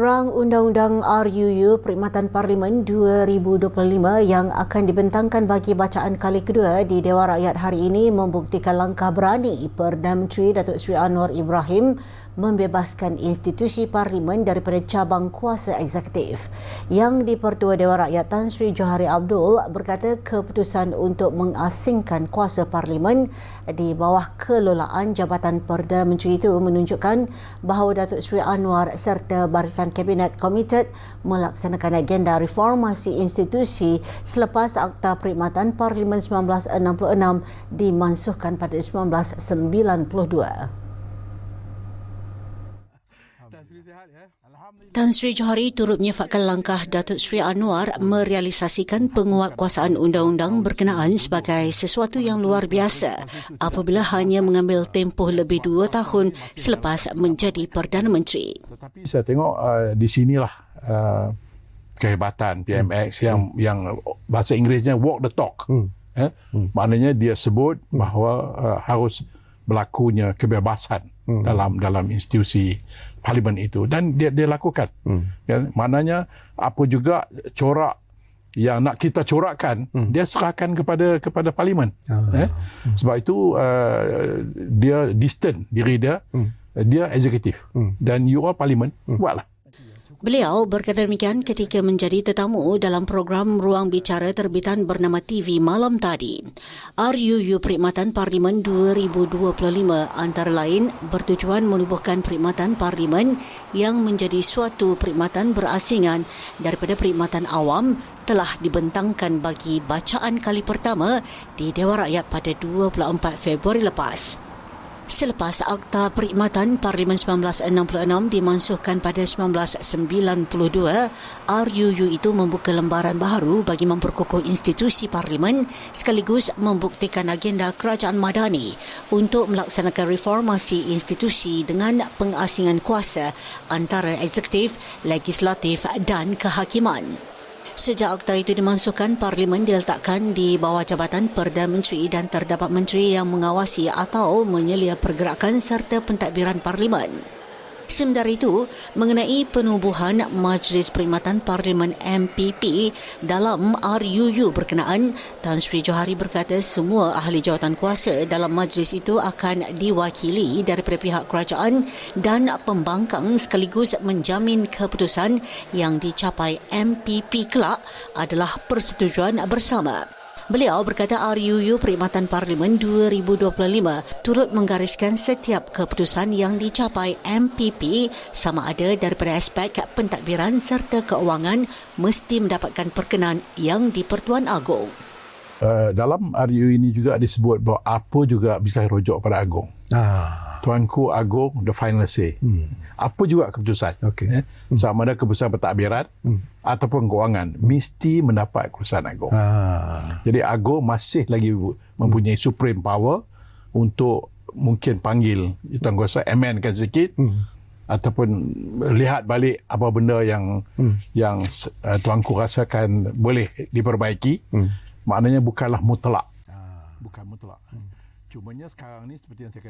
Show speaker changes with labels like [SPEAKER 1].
[SPEAKER 1] Rang Undang-Undang RUU Perkhidmatan Parlimen 2025 yang akan dibentangkan bagi bacaan kali kedua di Dewan Rakyat hari ini membuktikan langkah berani Perdana Menteri Datuk Seri Anwar Ibrahim membebaskan institusi parlimen daripada cabang kuasa eksekutif. Yang di-Pertua Dewan Rakyat Tan Sri Johari Abdul berkata keputusan untuk mengasingkan kuasa parlimen di bawah kelolaan Jabatan Perdana Menteri itu menunjukkan bahawa Datuk Seri Anwar serta Barisan Kabinet komited melaksanakan agenda reformasi institusi selepas Akta Perkhidmatan Parlimen 1966 dimansuhkan pada 1992. Tan Sri Johari turut menyefatkan langkah Datuk Sri Anwar merealisasikan penguatkuasaan undang-undang berkenaan sebagai sesuatu yang luar biasa apabila hanya mengambil tempoh lebih dua tahun selepas menjadi Perdana Menteri.
[SPEAKER 2] Tetapi saya tengok uh, di sinilah uh, kehebatan PMX hmm. yang yang bahasa Inggerisnya walk the talk. Hmm. Eh? Hmm. Maknanya dia sebut bahawa uh, harus berlakunya kebebasan hmm. dalam dalam institusi parlimen itu dan dia dia lakukan. Hmm. Ya, maknanya apa juga corak yang nak kita corakkan hmm. dia serahkan kepada kepada parlimen. Ah. Eh? Hmm. Sebab itu uh, dia distant diri dia hmm. dia eksekutif hmm. dan you all parlimen hmm. buatlah.
[SPEAKER 1] Beliau berkata demikian ketika menjadi tetamu dalam program Ruang Bicara terbitan bernama TV malam tadi. RUU Perkhidmatan Parlimen 2025 antara lain bertujuan menubuhkan perkhidmatan parlimen yang menjadi suatu perkhidmatan berasingan daripada perkhidmatan awam telah dibentangkan bagi bacaan kali pertama di Dewan Rakyat pada 24 Februari lepas. Selepas Akta Perkhidmatan Parlimen 1966 dimansuhkan pada 1992, RUU itu membuka lembaran baru bagi memperkukuh institusi parlimen sekaligus membuktikan agenda kerajaan madani untuk melaksanakan reformasi institusi dengan pengasingan kuasa antara eksekutif, legislatif dan kehakiman. Sejak akta itu dimansuhkan, Parlimen diletakkan di bawah Jabatan Perdana Menteri dan terdapat menteri yang mengawasi atau menyelia pergerakan serta pentadbiran Parlimen. Sementara itu, mengenai penubuhan Majlis Perkhidmatan Parlimen MPP dalam RUU berkenaan, Tan Sri Johari berkata semua ahli jawatan kuasa dalam majlis itu akan diwakili daripada pihak kerajaan dan pembangkang sekaligus menjamin keputusan yang dicapai MPP kelak adalah persetujuan bersama. Beliau berkata RUU Perkhidmatan Parlimen 2025 turut menggariskan setiap keputusan yang dicapai MPP sama ada daripada aspek pentadbiran serta keuangan mesti mendapatkan perkenan yang di-Pertuan Agong.
[SPEAKER 2] Uh, dalam RUU ini juga disebut bahawa apa juga bisa rujuk pada Agong. Ah. Tuanku Agong the final say. Hmm. Apa juga keputusan. Okay. Eh? Hmm. Sama ada keputusan pentadbiran hmm. ataupun keuangan mesti mendapat keputusan Agong. Ah. Jadi Agong masih lagi mempunyai hmm. supreme power untuk mungkin panggil Tuan Kuasa amendkan sikit hmm. ataupun lihat balik apa benda yang hmm. yang uh, tuanku rasakan boleh diperbaiki. Hmm. Maknanya bukanlah mutlak. Ah. Bukan mutlak. Hmm. Cumanya sekarang ni seperti yang saya kata